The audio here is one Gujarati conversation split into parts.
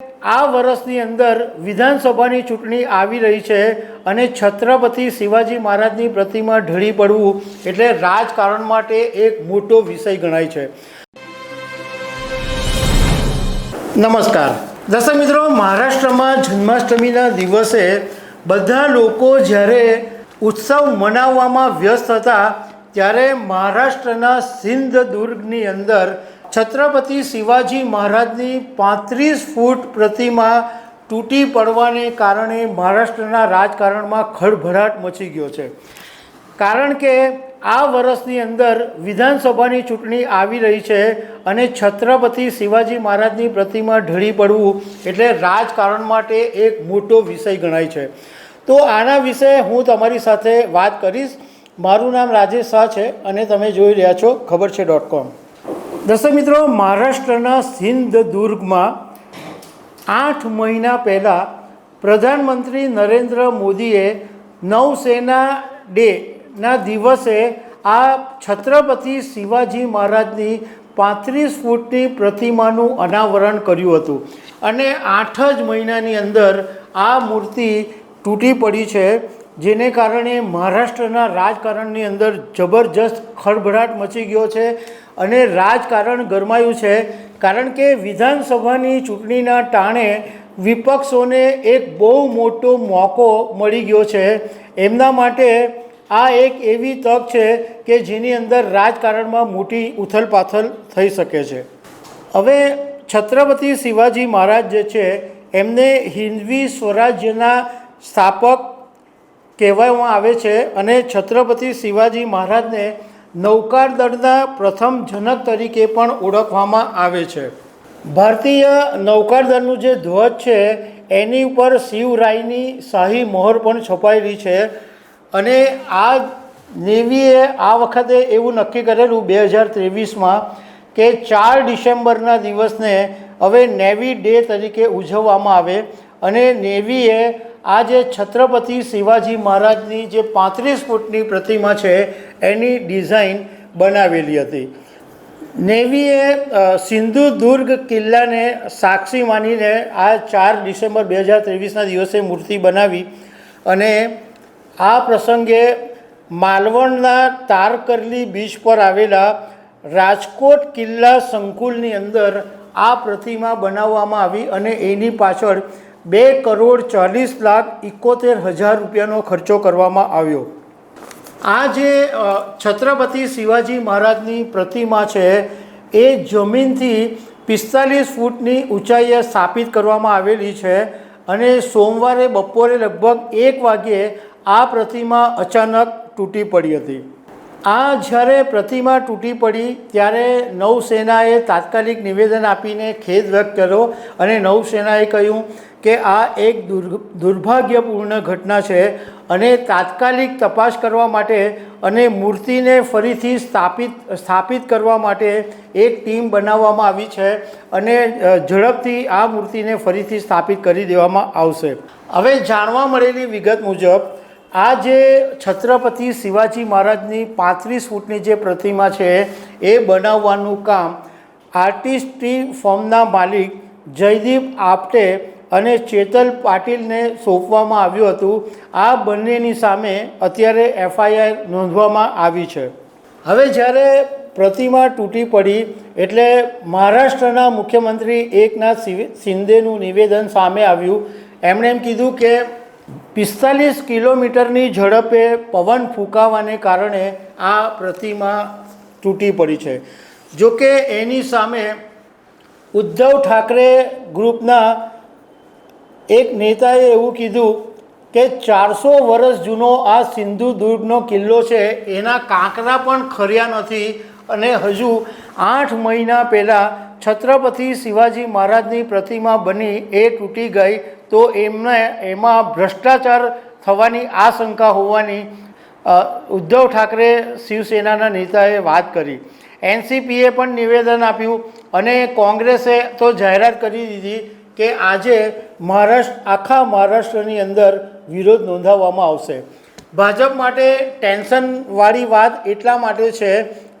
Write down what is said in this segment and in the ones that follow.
આ વર્ષની અંદર વિધાનસભાની ચૂંટણી આવી રહી છે અને છત્રપતિ શિવાજી મહારાજની પ્રતિમા ઢળી પડવું એટલે રાજકારણ માટે એક મોટો વિષય ગણાય છે. નમસ્કાર. દર્શક મિત્રો, મહારાષ્ટ્રમાં જન્માષ્ટમીના દિવસે બધા લોકો જ્યારે ઉત્સવ મનાવવામાં વ્યસ્ત હતા, ત્યારે મહારાષ્ટ્રના સિંધ દુર્ગની અંદર છત્રપતિ શિવાજી મહારાજની પાંત્રીસ ફૂટ પ્રતિમા તૂટી પડવાને કારણે મહારાષ્ટ્રના રાજકારણમાં ખળભળાટ મચી ગયો છે. કારણ કે આ વર્ષની અંદર વિધાનસભાની ચૂંટણી આવી રહી છે અને છત્રપતિ શિવાજી મહારાજની પ્રતિમા ઢળી પડવું એટલે રાજકારણ માટે એક મોટો વિષય ગણાય છે. તો આના વિશે હું તમારી સાથે વાત કરીશ. મારું નામ રાજેશ શાહ છે અને તમે જોઈ રહ્યા છો ખબર છે ડોટ કોમ. દર્શક મિત્રો, મહારાષ્ટ્રના સિંધદુર્ગમાં આઠ મહિના પહેલાં પ્રધાનમંત્રી નરેન્દ્ર મોદીએ નૌસેના ડેના દિવસે આ છત્રપતિ શિવાજી મહારાજની પાંત્રીસ ફૂટની પ્રતિમાનું અનાવરણ કર્યું હતું. અને આઠ જ મહિનાની અંદર આ મૂર્તિ તૂટી પડી છે. જેને કારણે મહારાષ્ટ્રના રાજકારણની અંદર જબરજસ્ત ખળભળાટ મચી ગયો છે અને રાજકારણ ગરમાયું છે. કારણ કે વિધાનસભાની ચૂંટણીના ટાણે વિપક્ષોને એક બહુ મોટો મોકો મળી ગયો છે. એમના માટે આ એક એવી તક છે કે જેની અંદર રાજકારણમાં મોટી ઉથલપાથલ થઈ શકે છે. હવે છત્રપતિ શિવાજી મહારાજ જે છે, એમને હિન્દવી સ્વરાજ્યના સ્થાપક કહેવામાં આવે છે અને છત્રપતિ શિવાજી મહારાજને નૌકાર દળના પ્રથમ જનક તરીકે પણ ઓળખવામાં આવે છે. ભારતીય નૌકાર દળનું જે ધ્વજ છે, એની ઉપર શિવરાયની શાહી મોહર પણ છપાયેલી છે અને આ નેવીએ આ વખતે એવું નક્કી કરેલું બે હજાર ત્રેવીસમાં કે ચાર ડિસેમ્બરના દિવસને હવે નેવી ડે તરીકે ઉજવવામાં આવે અને નેવીએ આ જે છત્રપતિ શિવાજી મહારાજની જે પાંત્રીસ ફૂટની પ્રતિમા છે, એની ડિઝાઇન બનાવેલી હતી. નેવીએ સિંધુ દુર્ગ કિલ્લાને સાક્ષી માનીને આ ચાર ડિસેમ્બર બે હજાર ત્રેવીસના દિવસે મૂર્તિ બનાવી અને આ પ્રસંગે માલવણના તારકરલી બીચ પર આવેલા રાજકોટ કિલ્લા સંકુલની અંદર આ પ્રતિમા બનાવવામાં આવી અને એની પાછળ બે કરોડ ચાલીસ લાખ એકોતેર હજાર રૂપિયાનો ખર્ચો કરવામાં આવ્યો. આ જે છત્રપતિ શિવાજી મહારાજની પ્રતિમા છે, એ જમીનથી પિસ્તાલીસ ફૂટની ઊંચાઈએ સ્થાપિત કરવામાં આવેલી છે અને સોમવારે બપોરે લગભગ એક વાગ્યે આ પ્રતિમા અચાનક તૂટી પડી હતી. આ જ્યારે પ્રતિમા તૂટી પડી, ત્યારે નૌસેનાએ તાત્કાલિક નિવેદન આપીને ખેદ વ્યક્ત કર્યો અને નૌસેનાએ કહ્યું કે આ એક દુર્ દુર્ભાગ્યપૂર્ણ ઘટના છે અને તાત્કાલિક તપાસ કરવા માટે અને મૂર્તિને ફરીથી સ્થાપિત સ્થાપિત કરવા માટે એક ટીમ બનાવવામાં આવી છે અને ઝડપથી આ મૂર્તિને ફરીથી સ્થાપિત કરી દેવામાં આવશે. હવે જાણવા મળેલી વિગત મુજબ આ જે છત્રપતિ શિવાજી મહારાજની પાંત્રીસ ફૂટની જે પ્રતિમા છે, એ બનાવવાનું કામ આર્ટિસ્ટ્રી ફોર્મના માલિક જયદીપ આપટે અને ચેતલ પાટીલને સોંપવામાં આવ્યું હતું. આ બંનેની સામે અત્યારે એફઆઈઆર નોંધવામાં આવી છે. હવે જ્યારે પ્રતિમા તૂટી પડી, એટલે મહારાષ્ટ્રના મુખ્યમંત્રી એકનાથ શિંદેનું નિવેદન સામે આવ્યું. એમણે એમ કીધું કે પિસ્તાલીસ કિલોમીટરની ઝડપે પવન ફૂંકાવાને કારણે આ પ્રતિમા તૂટી પડી છે. જોકે એની સામે ઉદ્ધવ ઠાકરે ગ્રુપના એક નેતાએ એવું કીધું કે ચારસો વર્ષ જૂનો આ સિંધુ દુર્ગનો કિલ્લો છે, એના કાંકરા પણ ખર્યા નથી અને હજુ આઠ મહિના પહેલાં છત્રપતિ શિવાજી મહારાજની પ્રતિમા બની એ તૂટી ગઈ તો એમને, એમાં ભ્રષ્ટાચાર થવાની આશંકા હોવાની ઉદ્ધવ ઠાકરે શિવસેનાના નેતાએ વાત કરી. એનસીપીએ પણ નિવેદન આપ્યું અને કોંગ્રેસે તો જાહેરાત કરી દીધી કે આજે મહારાષ્ટ્ર, આખા મહારાષ્ટ્રની અંદર વિરોધ નોંધાવવામાં આવશે. ભાજપ માટે ટેન્શનવાળી વાત એટલા માટે છે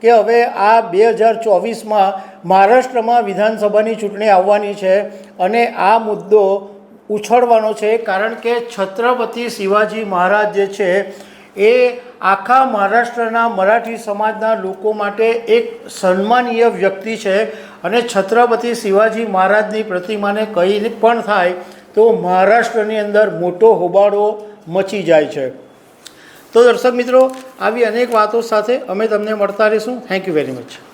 કે હવે આ બે હજાર ચોવીસમાં મહારાષ્ટ્રમાં વિધાનસભાની ચૂંટણી આવવાની છે અને આ મુદ્દો ઉછળવાનો છે, કારણ કે છત્રપતિ શિવાજી મહારાજ જે છે, એ આખા મહારાષ્ટ્રના મરાઠી સમાજના લોકો માટે એક સન્માનીય વ્યક્તિ છે અને છત્રપતિ શિવાજી મહારાજની પ્રતિમાને કંઈ પણ થાય તો મહારાષ્ટ્રની અંદર મોટો હોબાળો મચી જાય છે. તો દર્શક મિત્રો, આવી અનેક વાતો સાથે અમે તમને મળતા રહીશું. Thank you very much